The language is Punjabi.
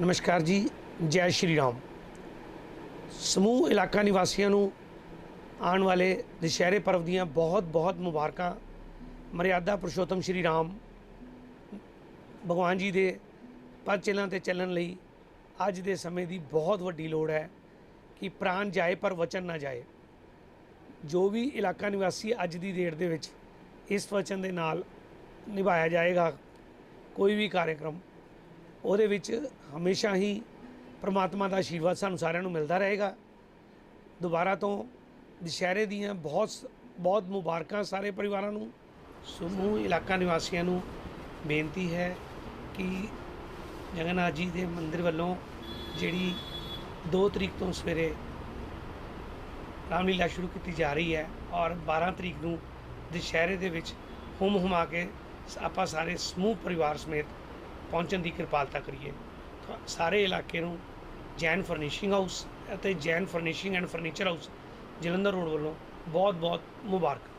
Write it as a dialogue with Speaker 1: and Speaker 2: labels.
Speaker 1: ਨਮਸਕਾਰ ਜੀ, ਜੈ ਸ਼੍ਰੀ ਰਾਮ। ਸਮੂਹ ਇਲਾਕਾ ਨਿਵਾਸੀਆਂ ਨੂੰ ਆਉਣ ਵਾਲੇ ਦੁਸ਼ਹਿਰੇ ਪਰਵ ਦੀਆਂ ਬਹੁਤ-ਬਹੁਤ ਮੁਬਾਰਕਾਂ। ਮਰਿਆਦਾ ਪੁਰਸ਼ੋਤਮ ਸ਼੍ਰੀ ਰਾਮ ਭਗਵਾਨ ਜੀ ਦੇ ਪਦ ਚੱਲਣ ਤੇ ਚੱਲਣ ਲਈ ਅੱਜ ਦੇ ਸਮੇਂ ਦੀ ਬਹੁਤ ਵੱਡੀ ਲੋੜ ਹੈ ਕਿ ਪ੍ਰਾਣ ਜਾਏ ਪਰ ਵਚਨ ਨਾ ਜਾਏ। ਜੋ ਵੀ ਇਲਾਕਾ ਨਿਵਾਸੀ ਅੱਜ ਦੀ ਡੇਟ ਦੇ ਵਿੱਚ ਇਸ ਵਚਨ ਦੇ ਨਾਲ ਨਿਭਾਇਆ ਜਾਏਗਾ, ਕੋਈ ਵੀ ਕਾਰਜਕ੍ਰਮ ਉਹਦੇ ਵਿੱਚ ਹਮੇਸ਼ਾ ਹੀ ਪ੍ਰਮਾਤਮਾ ਦਾ ਆਸ਼ੀਰਵਾਦ ਸਾਨੂੰ ਸਾਰਿਆਂ ਨੂੰ ਮਿਲਦਾ ਰਹੇਗਾ। ਦੁਬਾਰਾ ਤੋਂ ਦੁਸ਼ਹਿਰੇ ਦੀਆਂ ਬਹੁਤ ਬਹੁਤ ਮੁਬਾਰਕਾਂ ਸਾਰੇ ਪਰਿਵਾਰਾਂ ਨੂੰ, ਸਮੂਹ, ਇਲਾਕਾ ਨਿਵਾਸੀਆਂ ਨੂੰ। ਬੇਨਤੀ ਹੈ ਕਿ ਜਗਨਨਾਥ ਜੀ ਦੇ ਮੰਦਿਰ ਵੱਲੋਂ ਜਿਹੜੀ 2 ਤਰੀਕ ਤੋਂ ਸਵੇਰੇ ਰਾਮਲੀਲਾ ਸ਼ੁਰੂ ਕੀਤੀ ਜਾ ਰਹੀ ਹੈ ਔਰ 12 ਤਰੀਕ ਨੂੰ ਦੁਸ਼ਹਿਰੇ ਦੇ ਵਿੱਚ ਹੁਮ ਹੁਮਾ ਕੇ ਸ- ਆਪਾਂ ਸਾਰੇ ਸਮੂਹ ਪਰਿਵਾਰ ਸਮੇਤ ਪਹੁੰਚਣ ਦੀ ਕਿਰਪਾਲਤਾ ਕਰੀਏ। ਸਾਰੇ ਇਲਾਕੇ ਨੂੰ ਜੈਨ ਫਰਨੀਸ਼ਿੰਗ ਹਾਊਸ ਅਤੇ Jain furnishing and furniture house Jalandhar road ਵੱਲੋਂ ਬਹੁਤ ਬਹੁਤ ਮੁਬਾਰਕ।